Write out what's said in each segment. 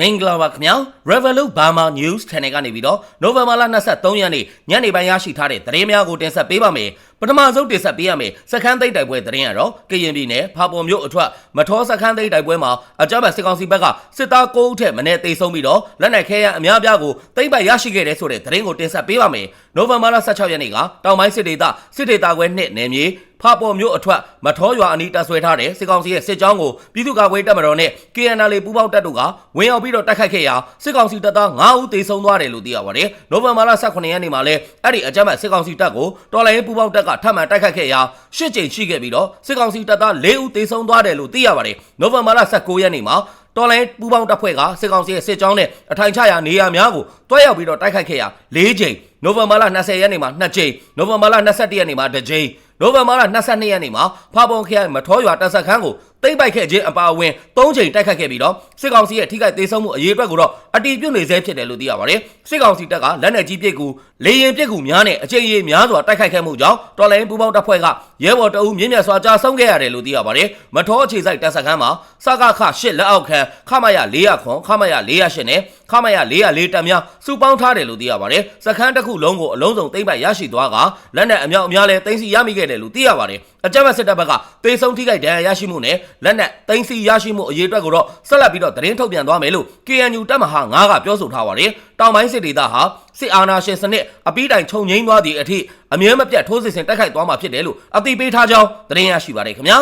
မင်္ဂလာပါခင်ဗျာ Revolut Burma News Channel ကနေပြီးတော့ November လ23ရက်နေ့ညနေပိုင်းရရှိထားတဲ့သတင်းများကိုတင်ဆက်ပေးပါမယ်ပထမဆုံးတင်ဆက်ပေးရမယ်စခန်းသိမ်းတိုက်ပွဲသတင်းကတော့ကရင်ပြည်နယ်ဖာပွန်မြို့အထွတ်မထောစခန်းသိမ်းတိုက်ပွဲမှာအကြမ်းဖက်စစ်ကောင်စီဘက်ကစစ်သား9ဦးထက်မနည်းတိတ်ဆုံးပြီးတော့လက်နက်ခဲယမ်းအများပြားကိုသိမ်းပိုက်ရရှိခဲ့တဲ့ဆိုတဲ့သတင်းကိုတင်ဆက်ပေးပါမယ်နိုဝင်ဘာလ16ရက်နေ့ကတောင်ပိုင်းစစ်ဒေသစစ်ဒေသခွဲ2နယ်မြေဖာပေါ်မြို့အထွတ်မထောရွာအနီးတပ်ဆွဲထားတဲ့စစ်ကောင်စီရဲ့စစ်ကြောင်းကိုပြည်သူ့ကာကွယ်တပ်မတော်နဲ့ KNL ပူးပေါင်းတပ်တို့ကဝင်ရောက်ပြီးတော့တိုက်ခိုက်ခဲ့ရာစစ်ကောင်စီတပ်သား9ဦးသေဆုံးသွားတယ်လို့သိရပါတယ်။နိုဝင်ဘာလ18ရက်နေ့မှာလည်းအဲ့ဒီအကြမ်းဖက်စစ်ကောင်စီတပ်ကိုတော်လိုင်းပူးပေါင်းတပ်ကထပ်မံတိုက်ခိုက်ခဲ့ရာရှစ်ကြိမ်ရှိခဲ့ပြီးတော့စစ်ကောင်စီတပ်သား4ဦးသေဆုံးသွားတယ်လို့သိရပါတယ်။နိုဝင်ဘာလ19ရက်နေ့မှာတော်လိုင်းပူပေါင်းတပ်ဖွဲ့ကစစ်ကောင်စီရဲ့စစ်ကြောင်းနဲ့အထိုင်ချရာနေရာများကိုတွားရောက်ပြီးတော့တိုက်ခိုက်ခဲ့ရာ၄ကြိမ်နိုဝင်ဘာလ20ရက်နေ့မှာ2ကြိမ်နိုဝင်ဘာလ21ရက်နေ့မှာ2ကြိမ်နိုဝင်ဘာလ22ရက်နေ့မှာဖာပွန်ခရိုင်မထောရွာတပ်ဆက်ခန်းကို တိမ့်ပိုက်ခဲ့ခြင်းအပါအဝင်၃ချိန်တိုက်ခတ်ခဲ့ပြီးတော့စစ်ကောင်စီရဲ့ထိခိုက်သေးဆုံးမှုအရေးအတွက်ကိုတော့အတီးပြုတ်နေဆဲဖြစ်တယ်လို့သိရပါတယ်စစ်ကောင်စီတပ်ကလက်နက်ကြီးပစ်ကူလေရင်ပစ်ကူများနဲ့အကြိမ်ကြီးများစွာတိုက်ခိုက်ခဲ့မှုကြောင့်တော်လိုင်းပူပေါင်းတပ်ဖွဲ့ကရဲဘော်တအုပ်မြင့်မြတ်စွာကြာဆုံးခဲ့ရတယ်လို့သိရပါတယ်မထောအခြေစိုက်တပ်ဆက်ခန်းမှာစကခရှစ်လက်အောက်ခံခမရ400ခွန်ခမရ408နဲ့ခမရ404တပ်များစုပေါင်းထားတယ်လို့သိရပါတယ်စခန်းတစ်ခုလုံးကိုအလုံးစုံသိမ့်ပိုက်ရရှိသွားကလက်နက်အမြောက်အများလဲသိမ်းဆီရမိခဲ့တယ်လို့သိရပါတယ်အကြမ်းဖက်စစ်တပ်ဘက်ကတေဆုံးထိခိုက်ဒဏ်ရာရရှိမှုနဲ့လက်နက်သိမ်းဆီရရှိမှုအရေးအတွက်ကိုတော့ဆက်လက်ပြီးတော့သတင်းထုတ်ပြန်သွားမယ်လို့ KNU တပ်မဟာ9ကပြောဆိုထားပါတယ်တောင်ပိုင်းစစ်ဒေသဟာစစ်အာဏာရှင်စနစ်အပိတိုင်ခြုံငိမ့်သွားသည့်အထိအမြဲမပြတ်ထိုးစစ်ဆင်တိုက်ခိုက်သွားမှာဖြစ်တယ်လို့အသိပေးထားကြောင်းသတင်းရရှိပါတယ်ခင်ဗျာ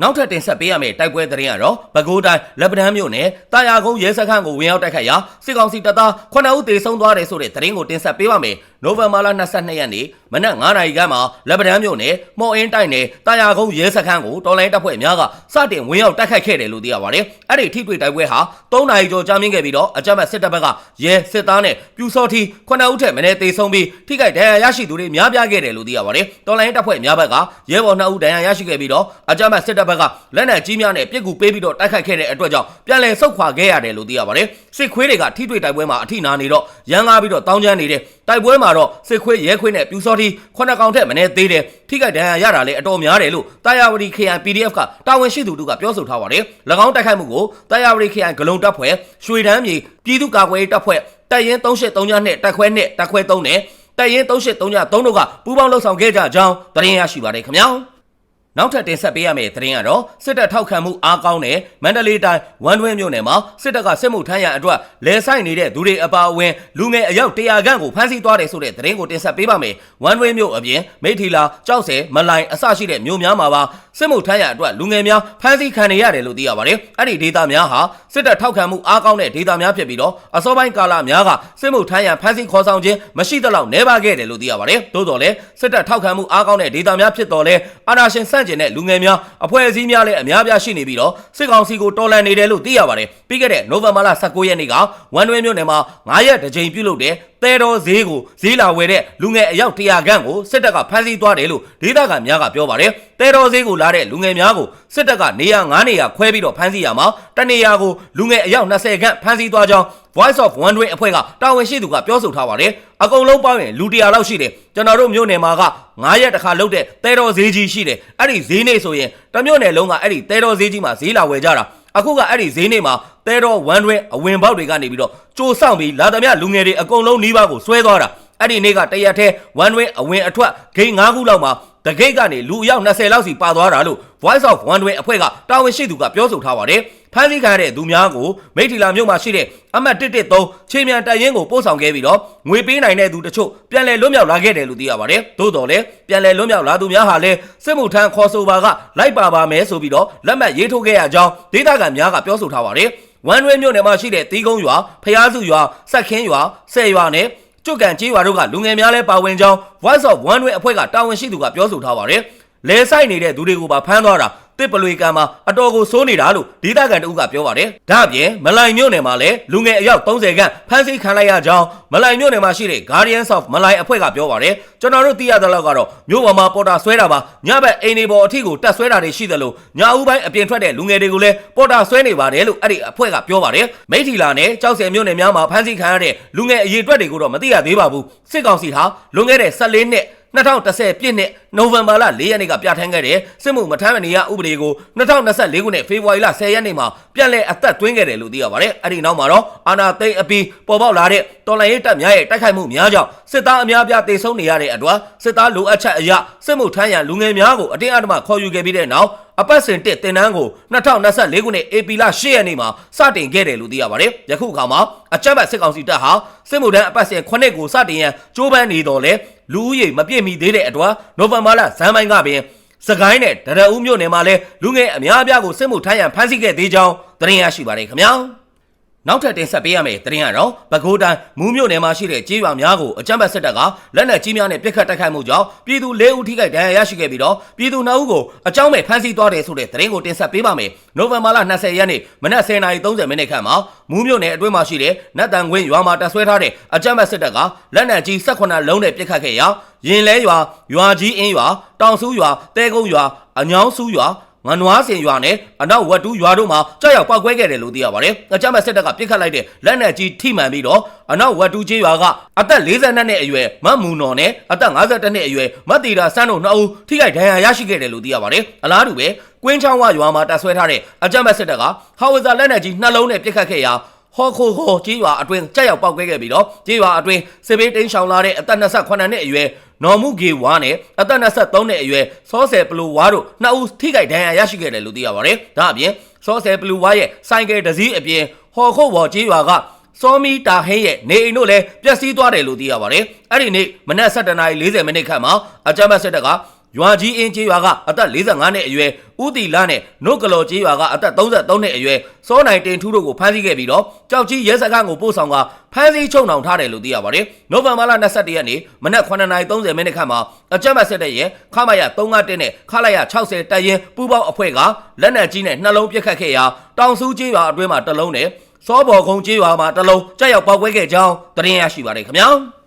နောက်ထပ်တင်ဆက်ပေးရမယ့်တိုက်ပွဲသတင်းကတော့ပဲခူးတိုင်းလက်ပတန်းမြို့နယ်တာယာကုန်းရဲစခန်းကိုဝင်ရောက်တိုက်ခိုက်ရာစစ်ကောင်စီတပ်သား9ဦးသေဆုံးသွားတယ်ဆိုတဲ့သတင်းကိုတင်ဆက်ပေးပါမယ်။ နိုဝင်ဘာလ22ရက်နေ့မနက်9နာရီခန့်မှာလက်ပတန်းမြို့နယ်မော်အင်းတိုက်နယ်တာယာကုန်းရဲစခန်းကိုတော်လိုင်းတပ်ဖွဲ့များကစတင်ဝင်ရောက်တိုက်ခိုက်ခဲ့တယ်လို့သိရပါတယ်။အဲ့ဒီထိတွေ့တိုက်ပွဲဟာ3နာရီကျော်ကြာမြင့်ခဲ့ပြီးတော့အကြမ်းဖက်စစ်တပ်ဘက်ကရဲစစ်သားနဲ့ပြူစောထီ9ဦးထက်မနည်းသေဆုံးပြီးထိခိုက်ဒဏ်ရာရရှိသူတွေများပြားခဲ့တယ်လို့သိရပါတယ်။တော်လိုင်းတပ်ဖွဲ့များဘက်ကရဲဘော်2ဦးဒဏ်ရာရရှိခဲ့ပြီးတော့အကြမ်းဖက်စစ်တပ်ဘက်ကလက်နက်ကြီးများနဲ့ပြစ်ကူပေးပြီးတော့တိုက်ခိုက်ခဲ့တဲ့အတွက်ကြောင့်ပြန်လည်ဆုတ်ခွာခဲ့ရတယ်လို့သိရပါတယ်။စစ်ခွေးတွေကထိတွေ့တိုက်ပွဲမှာအထိနာနေတော့ရန်ကားပြီးတော့တောင်းကျမ်းနေတဲ့တိုက်ပွဲမှာတော့စစ်ခွေးရဲခွေးနဲ့ပြူစောတိခုနှစ်ကောင်ထက်မနည်းသေးတယ်ထိခိုက်ဒဏ်ရာရတာလည်းအတော်များတယ်လို့တာယာဝတီ KI PDF ကတာဝန်ရှိသူတို့ကပြောဆိုထားပါတယ်။၎င်းတိုက်ခိုက်မှုကိုတာယာဝတီ KI ဂလုံတပ်ဖွဲ့ရွှေတန်းမြေပြည်သူ့ကာကွယ်ရေးတပ်ဖွဲ့တပ်ရင်း383နဲ့တပ်ခွဲနဲ့တပ်ခွဲ3နဲ့တပ်ရင်း383တို့ကပူးပေါင်းလှုပ်ဆောင်ခဲ့ကြကြောင်းသတင်းရရှိပါတယ်ခင်ဗျာ။ နောက်ထပ်တင်ဆက်ပေးရမယ့်သတင်းကတော့စစ်တပ်ထောက်ခံမှုအားကောင်းတဲ့မန္တလေးတိုင်းဝမ်တွင်းမြို့နယ်မှာစစ်တပ်ကစစ်မှုထမ်းရန်အတွက်လဲဆိုင်နေတဲ့သူတွေအပါအဝင်လူငယ်အယောက်100ခန့်ကိုဖမ်းဆီးသွားတယ်ဆိုတဲ့သတင်းကိုတင်ဆက်ပေးပါမယ်။ဝမ်တွင်းမြို့အပြင်မိထီလာကြောက်စဲမလိုင်အစရှိတဲ့မြို့များမှာပါစစ်မှုထမ်းရန်အတွက်လူငယ်များဖမ်းဆီးခံနေရတယ်လို့သိရပါတယ်။အဲ့ဒီဒေသများဟာစစ်တပ်ထောက်ခံမှုအားကောင်းတဲ့ဒေသများဖြစ်ပြီးတော့အစောပိုင်းကာလများကစစ်မှုထမ်းရန်ဖမ်းဆီးခေါ်ဆောင်ခြင်းမရှိသလောက်နှဲပါခဲ့တယ်လို့သိရပါတယ်။သို့တော်လည်းစစ်တပ်ထောက်ခံမှုအားကောင်းတဲ့ဒေသများဖြစ်တော်လဲအာဏာရှင်ဆန့်ကျင်တဲ့လူငယ်များအဖွဲ့အစည်းများလည်းအများပြားရှိနေပြီးတော့စစ်ကောင်စီကိုတော်လှန်နေတယ်လို့သိရပါတယ်ပြီးခဲ့တဲ့နိုဝင်ဘာလ19ရက်နေ့ကဝန်တွင်းမြို့နယ်မှာ9ရက်တကြိမ်ပြုလုပ်တဲ့တဲတော်ဈေးကိုဈေးလာဝယ်တဲ့လူငယ်အယောက်100ခန့်ကိုစစ်တပ်ကဖမ်းဆီးသွားတယ်လို့ဒေသခံများကပြောပါတယ်တဲတော်ဈေးကိုလာတဲ့လူငယ်များကိုစစ်တပ်ကနေရာ9နေရာခွဲပြီးတော့ဖမ်းဆီးရမှာတနေရာကိုလူငယ်အယောက်20ခန့်ဖမ်းဆီးသွားကြောင်း Voice of One Way အဖွဲ့ကတာဝန်ရှိသူကပြောဆိုထားပါတယ်အကုန်လုံးပေါင်းရင်လူတရာလောက်ရှိတယ်ကျွန်တော်တို့မြို့နယ်မှာက9ရက်တခါလုတ်တဲ့တဲတော်ဈေးကြီးရှိတယ်အဲ့ဒီဈေးနေဆိုရင်တမြို့နယ်လုံးကအဲ့ဒီတဲတော်ဈေးကြီးမှာဈေးလာဝယ်ကြတာအခုကအဲ့ဒီဈေးနေမှာတဲတော် One Way အဝင်ပေါက်တွေကနေပြီးတော့ကြိုးဆောင်ပြီးလာသမျှလူငယ်တွေအကုန်လုံးနှီးပါးကိုဆွဲသွားတာ အဲ့ဒီနေ့ကတရက်ထဲ One Way အဝင်အထွက်ဂိတ်9ခုလောက်မှာတဂိတ်ကနေလူအယောက်20လောက်စီပါသွားတာလို့ Voice of One Way အဖွဲ့ကတာဝန်ရှိသူကပြောဆိုထားပါတယ်ဖမ်းဆီးခံရတဲ့သူများကိုမိထီလာမြို့မှာရှိတဲ့အမှတ်113ချင်းမြန်တပ်ရင်းကိုပို့ဆောင်ခဲ့ပြီးတော့ငွေပေးနိုင်တဲ့သူတချို့ပြန်လည်လွတ်မြောက်လာခဲ့တယ်လို့သိရပါတယ်။သို့တော်လည်းပြန်လည်လွတ်မြောက်လာသူများဟာလည်းစစ်မှုထမ်းခေါ်ဆိုပါကလိုက်ပါပါမယ်ဆိုပြီးတော့လက်မှတ်ရေးထိုးခဲ့ရကြောင်းဒေသခံများကပြောဆိုထားပါတယ်။ဝန်ရွေးမြို့နယ်မှာရှိတဲ့တီးကုန်းရွာဖျားစုရွာစက်ခင်းရွာဆယ်ရွာနဲ့ ကျွတ်ကန်ကျေးရွာတို့ကလူငယ်များလဲပါဝင်ကြောင်း Voice of One Way အဖွဲ့ကတာဝန်ရှိသူကပြောဆိုထားပါတယ်။လဲဆိုင်နေတဲ့သူတွေကိုပါဖမ်းသွားတာ တစ်ပလွေကံမှာအတော်ကိုစိုးနေတာလို့ဒေသခံတဦးကပြောပါတယ်။ဒါ့အပြင်မလိုင်မြို့နယ်မှာလည်းလူငယ်အယောက်30ခန့်ဖမ်းဆီးခံလိုက်ရကြောင်းမလိုင်မြို့နယ်မှာရှိတဲ့ Guardians of မလိုင်အဖွဲ့ကပြောပါတယ်။ကျွန်တော်တို့သိရသလောက်ကတော့မြို့ပေါ်မှာပေါ်တာဆွဲတာပါညဘက်အိမ်နေပေါ်အထိကိုတက်ဆွဲတာတွေရှိသလိုညဦးပိုင်းအပြင်ထွက်တဲ့လူငယ်တွေကိုလည်းပေါ်တာဆွဲနေပါတယ်လို့အဲ့ဒီအဖွဲ့ကပြောပါတယ်။မိထီလာနဲ့ကြောက်စင်မြို့နယ်များမှာဖမ်းဆီးခံရတဲ့လူငယ်အရေးအတွက်တွေကိုတော့မသိရသေးပါဘူး။စစ်ကောင်စီဟာလွန်ခဲ့တဲ့14နှစ် 2010ပြည့်နှစ်နိုဝင်ဘာလ4ရက်နေ့ကပြဋ္ဌာန်းခဲ့တဲ့စစ်မှုမထမ်းမနေရဥပဒေကို2024ခုနှစ်ဖေဖော်ဝါရီလ10ရက်နေ့မှာပြန်လည်အသက်သွင်းခဲ့တယ်လို့သိရပါတယ်။အဲ့ဒီနောက်မှာတော့အာနာသိန်းအပီပေါ်ပေါက်လာတဲ့တော်လှန်ရေးတပ်များရဲ့တိုက်ခိုက်မှုများကြောင့်စစ်သားအများပြားတေဆုံးနေရတဲ့အတွက်စစ်သားလိုအပ်ချက်အရစစ်မှုထမ်းရန်လူငယ်များကိုအတင်းအဓမ္မခေါ်ယူခဲ့ပြီးတဲ့နောက်အပတ်စဉ်တစ်တင်နန်းကို2024ခုနှစ်ဧပြီလ10ရက်နေ့မှာစတင်ခဲ့တယ်လို့သိရပါတယ်။ယခုအခါမှာအကြမ်းဖက်စစ်ကောင်စီတပ်ဟာစစ်မှုထမ်းအပတ်စဉ်9ကိုစတင်ရန်ကြိုးပမ်းနေတော်လဲလူဦးရေမပြည့်မီသေးတဲ့အတွက်နိုဝင်ဘာလဇန်ပိုင်းကပင်စကိုင်းနဲ့ဒရအူးမြို့နယ်မှာလဲလူငယ်အများအပြားကိုစစ်မှုထမ်းရန်ဖမ်းဆီးခဲ့သေးကြောင်းသတင်းရရှိပါတယ်ခင်ဗျာ။ နောက်ထပ်တင်ဆက်ပေးရမယ့်သတင်းကတော့ပဲခူးတိုင်းမူးမြို့နယ်မှာရှိတဲ့ကြေးရွာများကိုအကြမ်းဖက်စစ်တပ်ကလက်နက်ကြီးများနဲ့ပစ်ခတ်တိုက်ခိုက်မှုကြောင့်ပြည်သူ၄ဦးထိခိုက်ဒဏ်ရာရရှိခဲ့ပြီးတော့ပြည်သူ2ဦးကိုအကြောင်းမဲ့ဖမ်းဆီးသွားတယ်ဆိုတဲ့သတင်းကိုတင်ဆက်ပေးပါမယ်။နိုဝင်ဘာလ20ရက်နေ့မနက်10:30မိနစ်ခန့်မှာမူးမြို့နယ်အတွင်းမှာရှိတဲ့နတ်တန်ခွင်းရွာမှာတပ်ဆွဲထားတဲ့အကြမ်းဖက်စစ်တပ်ကလက်နက်ကြီး18လုံးနဲ့ပစ်ခတ်ခဲ့ရာရင်လဲရွာရွာကြီးအင်းရွာတောင်ဆူးရွာတဲကုန်းရွာအညောင်းဆူးရွာ ငနွားစင်ရွာနဲ့အနောက်ဝတ်တူးရွာတို့မှာကြောက်ရောက်ပောက်ကွဲခဲ့တယ်လို့သိရပါတယ်။အကြမ်းမဲ့စစ်တပ်ကပြစ်ခတ်လိုက်တဲ့လက်နက်ကြီးထိမှန်ပြီးတော့အနောက်ဝတ်တူးကျေးရွာကအသက်42နှစ်အရွယ်မတ်မူနော်နဲ့အသက်52နှစ်အရွယ်မတ်တီတာစန်းတို့နှစ်ဦးထိခိုက်ဒဏ်ရာရရှိခဲ့တယ်လို့သိရပါတယ်။အလားတူပဲကွင်းချောင်းဝရွာမှာတပ်ဆွဲထားတဲ့အကြမ်းမဲ့စစ်တပ်ကဟာဝဇာလက်နက်ကြီးနှလုံးနဲ့ပြစ်ခတ်ခဲ့ရာဟောခိုခိုကြေးရွာအတွင်းကြောက်ရောက်ပောက်ကွဲခဲ့ပြီးတော့ကြေးရွာအတွင်းစစ်ဘေးတိမ်းရှောင်လာတဲ့အသက်28နှစ်အရွယ် နော်မှုဂေဝါနဲ့အသက်23နှစ်အရွယ်စောဆယ်ပလူဝါတို့နှစ်ဦးထိခိုက်ဒဏ်ရာရရှိခဲ့တယ်လို့သိရပါတယ်။ဒါအပြင်စောဆယ်ပလူဝါရဲ့ဆိုင်ကယ်တစ်စီးအပြင်ဟော်ခုတ်ဝေါ်ကြေးရွာကစောမီတာဟင်းရဲ့နေအိမ်တို့လည်းပျက်စီးသွားတယ်လို့သိရပါတယ်။အဲ့ဒီနေ့မနက်7:40မိနစ်ခန့်မှာအကြမ်းဖက်စစ်တပ်က ရွာကြီးအင်းကျေးရွာကအသက်45နှစ်အရွယ်ဦးတီလာနဲ့နုတ်ကလော်ကျေးရွာကအသက်33နှစ်အရွယ်စောနိုင်တင်ထူးတို့ကိုဖမ်းဆီးခဲ့ပြီးတော့ကြောက်ကြီးရဲစခန်းကိုပို့ဆောင်ကဖမ်းဆီးချုပ်နှောင်ထားတယ်လို့သိရပါတယ်။နိုဝင်ဘာလ22ရက်နေ့မနက်9:30မိနစ်ခန့်မှာအကြမ်းဖက်စစ်တပ်ရဲ့ခမရ351နဲ့ခလာရ60တပ်ရင်းပူးပေါင်းအဖွဲ့ကလက်နက်ကြီးနဲ့နှလုံးပစ်ခတ်ခဲ့ရာတောင်ဆူးကျေးရွာအတွင်းမှာတစ်လုံးနဲ့စောဘော်ကုန်းကျေးရွာမှာတစ်လုံးကြောက်ရောက်ပောက်ကွဲခဲ့ကြောင်းသတင်းရရှိပါတယ်ခင်ဗျာ။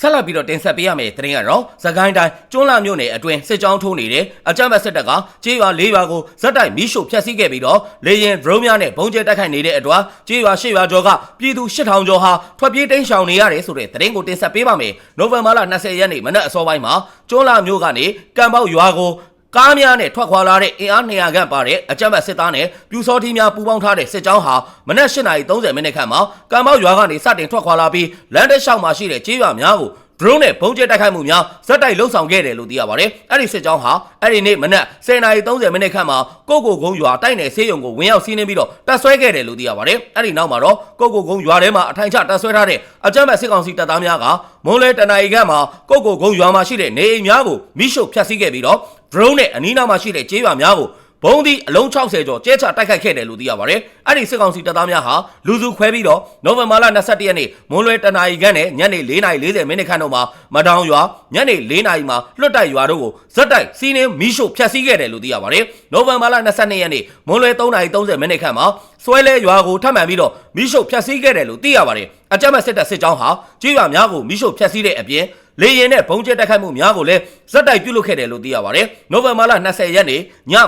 ဆက်လက်ပြီးတော့တင်ဆက်ပေးရမယ့်သတင်းကတော့သကိုင်းတိုင်းကျွန်းလာမြို့နယ်အတွင်းစစ်ကြောင်းထိုးနေတဲ့အကြမ်းဖက်စစ်တပ်ကကြေးရွာ၄ရွာကိုဇက်တိုက်မီးရှို့ဖျက်ဆီးခဲ့ပြီးတော့လေရင်ဒရုန်းများနဲ့ဘုံကျဲတိုက်ခိုက်နေတဲ့အတွက်ကြေးရွာ၈ရွာကျော်ကပြည်သူ၈000ကျော်ဟာထွက်ပြေးတိမ်းရှောင်နေရတယ်ဆိုတဲ့သတင်းကိုတင်ဆက်ပေးပါမယ်။နိုဝင်ဘာလ20ရက်နေ့မနက်အစောပိုင်းမှာကျွန်းလာမြို့ကနေကံပေါက်ရွာကို ကားများနဲ့ထွက်ခွာလာတဲ့အင်အား200ခန့်ပါတဲ့အကြမ်းဖက်စစ်သားနဲ့ပြူစောထီးများပူးပေါင်းထားတဲ့စစ်ကြောင်းဟာမနက်8:30မိနစ်ခန့်မှာကံပေါက်ရွာကနေစတင်ထွက်ခွာလာပြီးလမ်းတစ်လျှောက်မှာရှိတဲ့ကြေးရွာများကို drone နဲ့ဘုံကျဲတိုက်ခိုက်မှုများဇက်တိုက်လှုပ်ဆောင်ခဲ့တယ်လို့သိရပါတယ်။အဲ့ဒီစစ်ကြောင်းဟာအဲ့ဒီနေ့မနက်10:30မိနစ်ခန့်မှာကိုကိုကုန်းရွာတိုက်နယ်ဆေးရုံကိုဝင်ရောက်စီးနှင်းပြီးတော့တပ်ဆွဲခဲ့တယ်လို့သိရပါတယ်။အဲ့ဒီနောက်မှာတော့ကိုကိုကုန်းရွာထဲမှာအထိုင်ချတပ်ဆွဲထားတဲ့အကြမ်းဖက်စစ်ကောင်စီတပ်သားများကမွန်လဲတနအီခန့်မှာကိုကိုကုန်းရွာမှာရှိတဲ့နေအိမ်များကိုမိရှုဖျက်ဆီးခဲ့ပြီးတော့ drone နဲ့အနီးနားမှာရှိတဲ့ကျေးရွာများကိုဘုံဒီအလုံး60ကျော်ကျဲချတိုက်ခိုက်ခဲ့တယ်လို့သိရပါတယ်။အဲ့ဒီစစ်ကောင်စီတပ်သားများဟာလူစုခွဲပြီးတော့နိုဝင်ဘာလ22ရက်နေ့မွန်းလွဲတနာရီခန့်နဲ့ညနေ4:40မိနစ်ခန့်တို့မှာမတောင်ရွာညနေ4:00နာရီမှာလွတ်တိုက်ရွာတို့ကိုဇက်တိုက်စီးနှင်းမီးရှို့ဖျက်ဆီးခဲ့တယ်လို့သိရပါတယ်။နိုဝင်ဘာလ22ရက်နေ့မွန်းလွဲ3:30မိနစ်ခန့်မှာဆွဲလဲရွာကိုထပ်မံပြီးတော့မီးရှို့ဖျက်ဆီးခဲ့တယ်လို့သိရပါတယ်။အကြမ်းဖက်စစ်တပ်စစ်ကြောင်းဟာကြေးရွာများကိုမီးရှို့ဖျက်ဆီးတဲ့အပြင် လေရင်နဲ့ဘုံကျဲတက်ခိုက်မှုများကိုလည်းဇက်တိုက်ပြုလုပ်ခဲ့တယ်လို့သိရပါတယ်။နိုဝင်ဘာလ20ရက်နေ့ည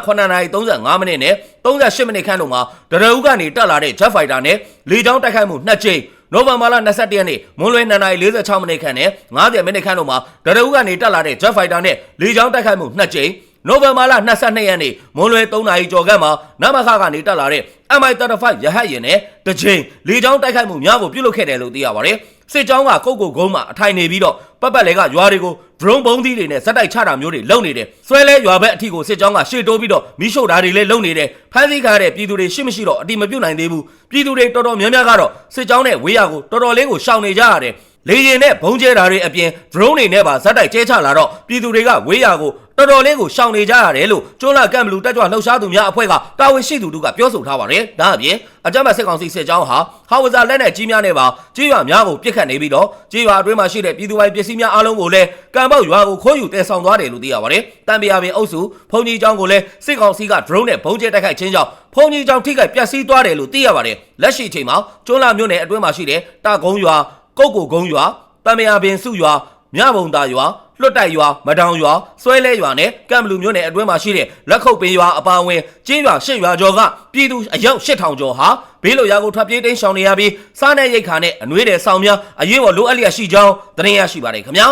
9:35မိနစ်နဲ့38မိနစ်ခန့်တို့မှာဒရအူးကနေတက်လာတဲ့ Jet Fighter နဲ့လေကြောင်းတိုက်ခိုက်မှုနှစ်ကြိမ်နိုဝင်ဘာလ21ရက်နေ့မွန်းလွဲ2:46မိနစ်ခန့်နဲ့90မိနစ်ခန့်တို့မှာဒရအူးကနေတက်လာတဲ့ Jet Fighter နဲ့လေကြောင်းတိုက်ခိုက်မှုနှစ်ကြိမ်နိုဝင်ဘာလ22ရက်နေ့မွန်းလွဲ3နာရီကျော်ခန့်မှာနမခကနေတက်လာတဲ့ MI35 ရဟတ်ယာဉ်နဲ့တစ်ချိန်လေကြောင်းတိုက်ခိုက်မှုများကိုပြုလုပ်ခဲ့တယ်လို့သိရပါတယ်။စစ်ကြောင်းကကုတ်ကိုကုန်းမှာအထိုင်နေပြီးတော့ ပတ်ပတ်လဲကရွာတွေကို drone ဘုံသီးတွေနဲ့ဇက်တိုက်ချတာမျိုးတွေလုပ်နေတယ်။ဆွဲလဲရွာဘက်အထိကိုစစ်ကြောင်းကရှေ့တိုးပြီးတော့မီးရှို့တာတွေလည်းလုပ်နေတယ်။ဖမ်းဆီးခံရတဲ့ပြည်သူတွေရှိမရှိတော့အတိမပြုတ်နိုင်သေးဘူး။ပြည်သူတွေတော်တော်များများကတော့စစ်ကြောင်းနဲ့ဝေးရကိုတော်တော်လေးကိုရှောင်နေကြရတယ်။ လေရင်နဲ့ဘုံကျဲတာတွေအပြင် drone တွေနဲ့ပါဇက်တိုက်ကျဲချလာတော့ပြည်သူတွေကဝေးရကိုတော်တော်လေးကိုရှောင်နေကြရတယ်လို့ကျွန်းလာကမ်ဘလူတက်ကြွလှုပ်ရှားသူများအဖွဲ့ကတာဝန်ရှိသူတို့ကပြောဆိုထားပါတယ်။ဒါအပြင်အကြမ်းဖက်စစ်ကောင်စီစစ်ကြောင်းဟာဟာဝဇာလက်နက်ကြီးများနဲ့ပါကြေးရွာများကိုပစ်ခတ်နေပြီးတော့ကြေးရွာအတွင်းမှာရှိတဲ့ပြည်သူပိုင်ပစ္စည်းများအားလုံးကိုလည်းကံပေါက်ရွာကိုခိုးယူတည်ဆောင်သွားတယ်လို့သိရပါတယ်။တံပြာပင်အုပ်စုဖုန်ကြီးကျောင်းကိုလည်းစစ်ကောင်စီက drone နဲ့ဘုံကျဲတိုက်ခိုက်ခြင်းကြောင့်ဖုန်ကြီးကျောင်းထိခိုက်ပျက်စီးသွားတယ်လို့သိရပါတယ်။လက်ရှိအချိန်မှာကျွန်းလာမြို့နယ်အတွင်းမှာရှိတဲ့တာကုန်းရွာ ကုတ်ကိုကုန်းရွာတံပြာပင်စုရွာမြဘုံသားရွာလွတ်တိုက်ရွာမတောင်ရွာဆွဲလဲရွာနဲ့ကံဘလူမြို့နယ်အတွင်းမှာရှိတဲ့လက်ခုပ်ပင်ရွာအပါအဝင်ကျင်းရွာရှစ်ရွာကျော်ကပြည်သူအယောက်8000ကျော်ဟာဘေးလိုရာကိုထွက်ပြေးတိမ်းရှောင်နေရပြီးစားတဲ့ရိတ်ခါနဲ့အနှွေးတဲ့ဆောင်များအရေးပေါ်လိုအပ်လျက်ရှိကြောင်းသတင်းရရှိပါတယ်ခင်ဗျာ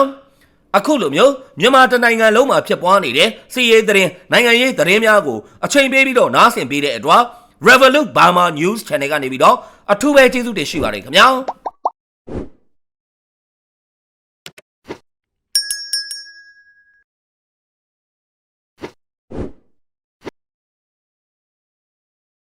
အခုလိုမျိုးမြန်မာတနိုင်ငံလုံးမှာဖြစ်ပွားနေတဲ့စီးရေးသတင်းနိုင်ငံရေးသတင်းများကိုအချိန်ပေးပြီးတော့နားဆင်ပေးတဲ့အတွက် Revolut Burma News Channel ကနေပြီးတော့အထူးပဲကျေးဇူးတင်ရှိပါတယ်ခင်ဗျာ